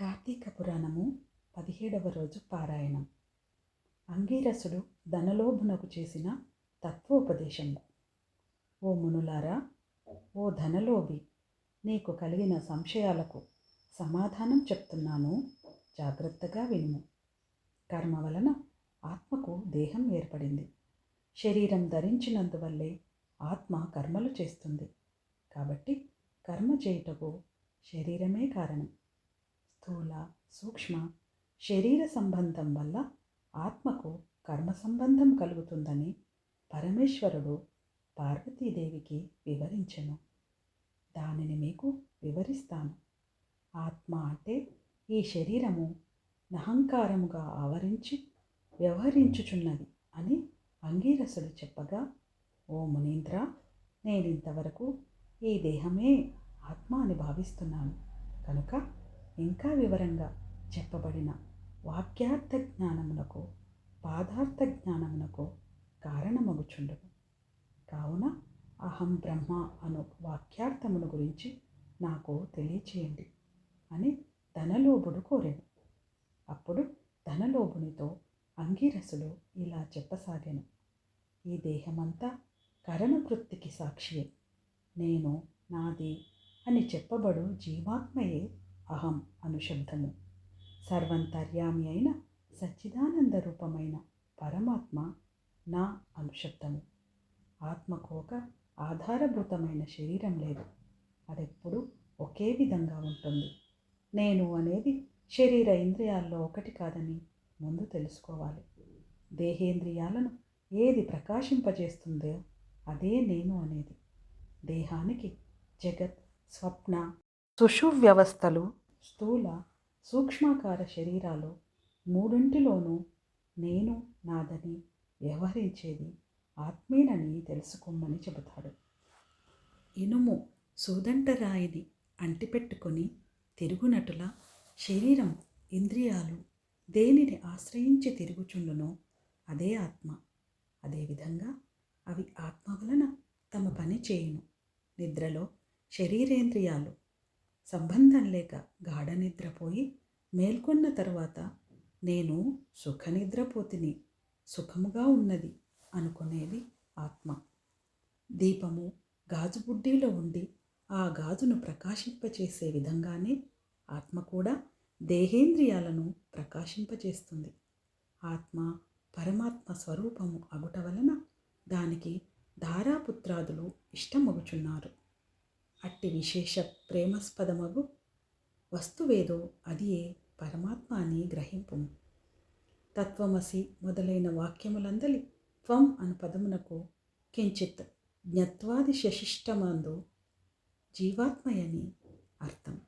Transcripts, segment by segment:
కార్తీక పురాణము పదిహేడవ రోజు పారాయణం. అంగీరసుడు ధనలోభునకు చేసిన తత్వోపదేశము. ఓ మునులారా ఓ ధనలోభి నీకు కలిగిన సంశయాలకు సమాధానం చెప్తున్నాను. జాగ్రత్తగా వినుము. కర్మ వలన ఆత్మకు దేహం ఏర్పడింది. శరీరం ధరించినందువల్లే ఆత్మ కర్మలు చేస్తుంది. కాబట్టి కర్మ చేయుటకు శరీరమే కారణం. స్థూల సూక్ష్మ శరీర సంబంధం వల్ల ఆత్మకు కర్మ సంబంధం కలుగుతుందని పరమేశ్వరుడు పార్వతీదేవికి వివరించెను. దానిని మీకు వివరిస్తాను. ఆత్మ అంటే ఈ శరీరము నహంకారముగా ఆవరించి వ్యవహరించుచున్నది అని అంగీరసుడు చెప్పగా ఓ మునీంద్ర నేనింతవరకు ఈ దేహమే ఆత్మ అని భావిస్తున్నాను. కనుక ఇంకా వివరంగా చెప్పబడిన వాక్యార్థ జ్ఞానమునకు పాదార్థ జ్ఞానమునకు కారణమగుచుండును. కావున అహం బ్రహ్మ అను వాక్యార్థమును గురించి నాకు తెలియచేయండి అని ధనలోభుడు కోరాను. అప్పుడు ధనలోభునితో అంగీరసుడు ఇలా చెప్పసాగాను. ఈ దేహమంతా కరణకృత్తికి సాక్షియే. నేను నాది అని చెప్పబడు జీవాత్మయే అహం అను శబ్దము సర్వంతర్యామి అయిన సచ్చిదానంద రూపమైన పరమాత్మ నా అను శబ్దము ఆత్మకు ఒక ఆధారభూతమైన శరీరం లేదు. అదెప్పుడు ఒకే విధంగా ఉంటుంది. నేను అనేది శరీర ఇంద్రియాల్లో ఒకటి కాదని ముందు తెలుసుకోవాలి. దేహేంద్రియాలను ఏది ప్రకాశింపజేస్తుందో అదే నేను అనేది. దేహానికి జగత్ స్వప్న సుషువ్యవస్థలు స్థూల సూక్ష్మాకార శరీరాలు మూడింటిలోనూ నేను నాదని వ్యవహరించేది ఆత్మీనని తెలుసుకోమని చెబుతాడు. ఇనుము సూదంటరాయిని అంటిపెట్టుకొని తిరుగునటుల శరీరం ఇంద్రియాలు దేనిని ఆశ్రయించి తిరుగుచుండునో అదే ఆత్మ. అదేవిధంగా అవి ఆత్మ వలన తమ పని చేయును. నిద్రలో శరీరేంద్రియాలు సంబంధం లేక గాఢ నిద్రపోయి మేల్కొన్న తర్వాత నేను సుఖనిద్రపోతిని సుఖముగా ఉన్నది అనుకునేది ఆత్మ. దీపము గాజు బుడ్డీలో ఉండి ఆ గాజును ప్రకాశింపచేసే విధంగానే ఆత్మ కూడా దేహేంద్రియాలను ప్రకాశింపచేస్తుంది. ఆత్మ పరమాత్మ స్వరూపము అగుట వలన దానికి ధారాపుత్రాదులు ఇష్టమగుచున్నారు. అట్టి విశేష ప్రేమస్పదమగు వస్తువేదో అది ఏ పరమాత్మ అని గ్రహింపు తత్వమసి మొదలైన వాక్యములందలి త్వం అను పదమునకు కించిత్ జ్ఞత్వాది శశిష్టమందు జీవాత్మయని అర్థం.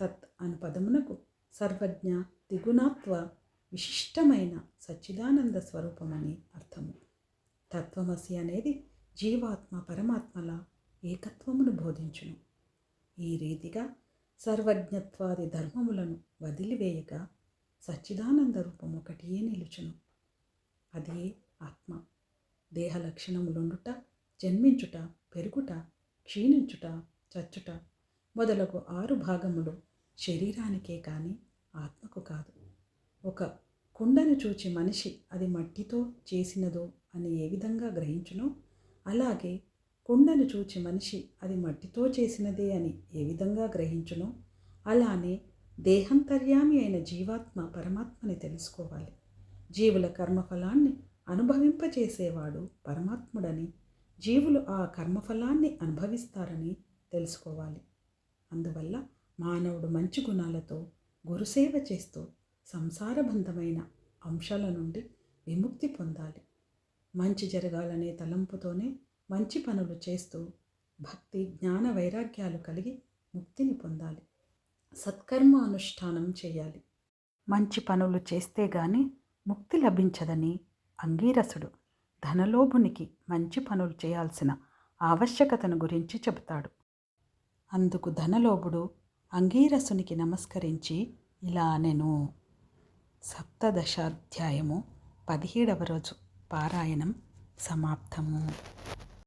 తత్ అను పదమునకు సర్వజ్ఞ దిగుణాత్వ విశిష్టమైన సచ్చిదానంద స్వరూపమని అర్థము. తత్వమసి అనేది జీవాత్మ పరమాత్మల ఏకత్వమును బోధించును. ఈ రీతిగా సర్వజ్ఞత్వాది ధర్మములను వదిలివేయగా సచ్చిదానంద రూపం ఒకటియే నిలుచును. అదే ఆత్మ. దేహ లక్షణములుండుట జన్మించుట పెరుగుట క్షీణించుట చచ్చుట మొదలగు ఆరు భాగములు శరీరానికే కానీ ఆత్మకు కాదు. ఒక కుండను చూచి మనిషి అది మట్టితో చేసినదో అని ఏ విధంగా గ్రహించునో అలాగే కుండను చూచి మనిషి అది మట్టితో చేసినదే అని ఏ విధంగా గ్రహించునో? అలానే దేహంతర్యామి అయిన జీవాత్మ పరమాత్మని తెలుసుకోవాలి. జీవుల కర్మఫలాన్ని అనుభవింపచేసేవాడు పరమాత్ముడని జీవులు ఆ కర్మఫలాన్ని అనుభవిస్తారని తెలుసుకోవాలి. అందువల్ల మానవుడు మంచి గుణాలతో గురుసేవ చేస్తూ సంసారబంధమైన అంశాల నుండి విముక్తి పొందాలి. మంచి జరగాలనే తలంపుతోనే మంచి పనులు చేస్తూ భక్తి జ్ఞాన వైరాగ్యాలు కలిగి ముక్తిని పొందాలి. సత్కర్మ అనుష్ఠానం చేయాలి. మంచి పనులు చేస్తే గాని ముక్తి లభించదని అంగీరసుడు ధనలోభునికి మంచి పనులు చేయాల్సిన ఆవశ్యకతను గురించి చెబుతాడు. అందుకు ధనలోభుడు అంగీరసునికి నమస్కరించి ఇలా నేను సప్తదశాధ్యాయము పదిహేడవ రోజు పారాయణం సమాప్తము.